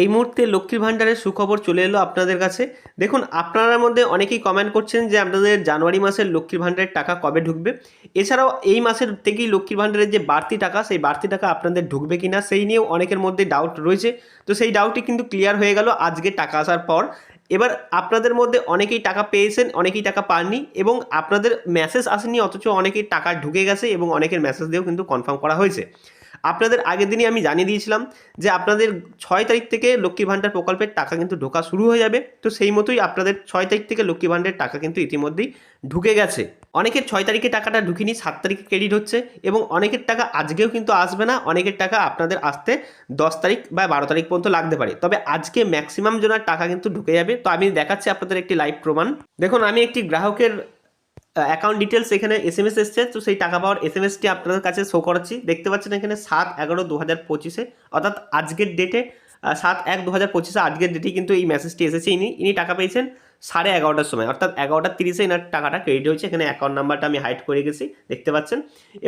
এই মুহূর্তে লক্ষ্মীর ভাণ্ডারের সুখবর চলে এলো আপনাদের কাছে। দেখুন, আপনারা মধ্যে অনেকেই কমেন্ট করছেন যে আপনাদের জানুয়ারি মাসের লক্ষ্মীর ভাণ্ডারের টাকা কবে ঢুকবে? এছাড়াও এই মাসের থেকেই লক্ষ্মীর ভাণ্ডারের যে বাড়তি টাকা, সেই বাড়তি টাকা আপনাদের ঢুকবে কিনা, সেই নিয়েও অনেকের মধ্যে ডাউট রয়েছে। তো সেই ডাউটটি কিন্তু ক্লিয়ার হয়ে গেল আজকে টাকা আসার পর। এবার আপনাদের মধ্যে অনেকেই টাকা পেয়েছেন, অনেকেই টাকা পাননি এবং আপনাদের মেসেজ আসেনি, অথচ অনেকেই টাকা ঢুকে গেছে এবং অনেকের মেসেজ দিয়েও কিন্তু কনফার্ম করা হয়েছে। আপনাদের আগের দিনই আমি জানিয়ে দিয়েছিলাম যে আপনাদের ছয় তারিখ থেকে লক্ষ্মী ভাণ্ডার প্রকল্পের টাকা কিন্তু ঢোকা শুরু হয়ে যাবে। তো সেই মতোই আপনাদের ছয় তারিখ থেকে লক্ষ্মী ভাণ্ডারের টাকা কিন্তু ইতিমধ্যেই ঢুকে গেছে। অনেকের ছয় তারিখে টাকাটা ঢুকিনি, সাত তারিখে ক্রেডিট হচ্ছে এবং অনেকের টাকা আজকেও কিন্তু আসবে না, অনেকের টাকা আপনাদের আসতে দশ তারিখ বা বারো তারিখ পর্যন্ত লাগতে পারে। তবে আজকে ম্যাক্সিমাম জনের টাকা কিন্তু ঢুকে যাবে। তো আমি দেখাচ্ছি আপনাদের একটি লাইভ প্রমাণ। দেখুন, আমি একটি গ্রাহকের অ্যাকাউন্ট ডিটেলস এখানে এস এম এস এসছে, তো সেই টাকা পাওয়ার এস এম এসটি আপনাদের কাছে শো করাচ্ছি। দেখতে পাচ্ছেন এখানে সাত এগারো দু হাজার পঁচিশে, অর্থাৎ আজকের ডেটে সাত এক দু হাজার পঁচিশে আজকের ডেটেই কিন্তু এই মেসেজটি এসেছে। ইনি ইনি টাকা পেয়েছেন সাড়ে এগারোটার সময়, অর্থাৎ এগারোটা তিরিশে এনার টাকাটা ক্রেডিট হয়েছে। এখানে অ্যাকাউন্ট নাম্বারটা আমি হাইড করে গেছি দেখতে পাচ্ছেন।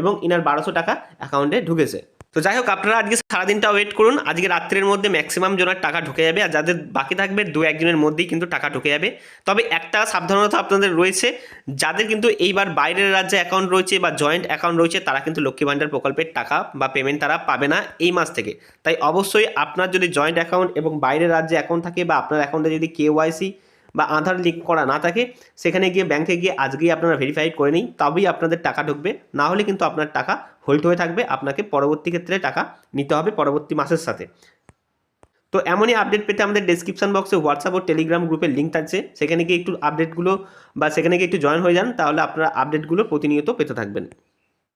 এবং ইনার বারোশো টাকা অ্যাকাউন্টে ঢুকেছে। তো যাই হোক, আপনারা আজকে সারাদিনটা ওয়েট করুন। আজকে রাত্রের মধ্যে ম্যাক্সিমাম জনের টাকা ঢুকে যাবে আর যাদের বাকি থাকবে দু একজনের মধ্যেই কিন্তু টাকা ঢুকে যাবে। তবে একটা সাবধানতা আপনাদের রয়েছে, যাদের কিন্তু এইবার বাইরের রাজ্যে অ্যাকাউন্ট রয়েছে বা জয়েন্ট অ্যাকাউন্ট রয়েছে, তারা কিন্তু লক্ষ্মী ভাণ্ডার প্রকল্পের টাকা বা পেমেন্ট তারা পাবে না এই মাস থেকে। তাই অবশ্যই আপনার যদি জয়েন্ট অ্যাকাউন্ট এবং বাইরের রাজ্যে অ্যাকাউন্ট থাকে বা আপনার অ্যাকাউন্টে যদি কেওয়াইসি বা আধার লিঙ্ক করা না থাকে, সেখানে গিয়ে ব্যাংকে গিয়ে আজকেই আপনারা ভেরিফাই করে নিন, তবেই আপনাদের টাকা ঢুকবে। না হলে কিন্তু আপনার টাকা হোল্ড হয়ে থাকবে, আপনাকে পরবর্তী ক্ষেত্রে টাকা নিতে হবে পরবর্তী মাসের সাথে। তো এমনই আপডেট পেতে আমাদের ডেসক্রিপশন বক্সে হোয়াটসঅ্যাপ ও টেলিগ্রাম গ্রুপের লিঙ্ক থাকছে, সেখানে গিয়ে একটু আপডেটগুলো বা সেখানে গিয়ে একটু জয়েন হয়ে যান, তাহলে আপনারা আপডেটগুলো প্রতিনিয়ত পেতে থাকবেন।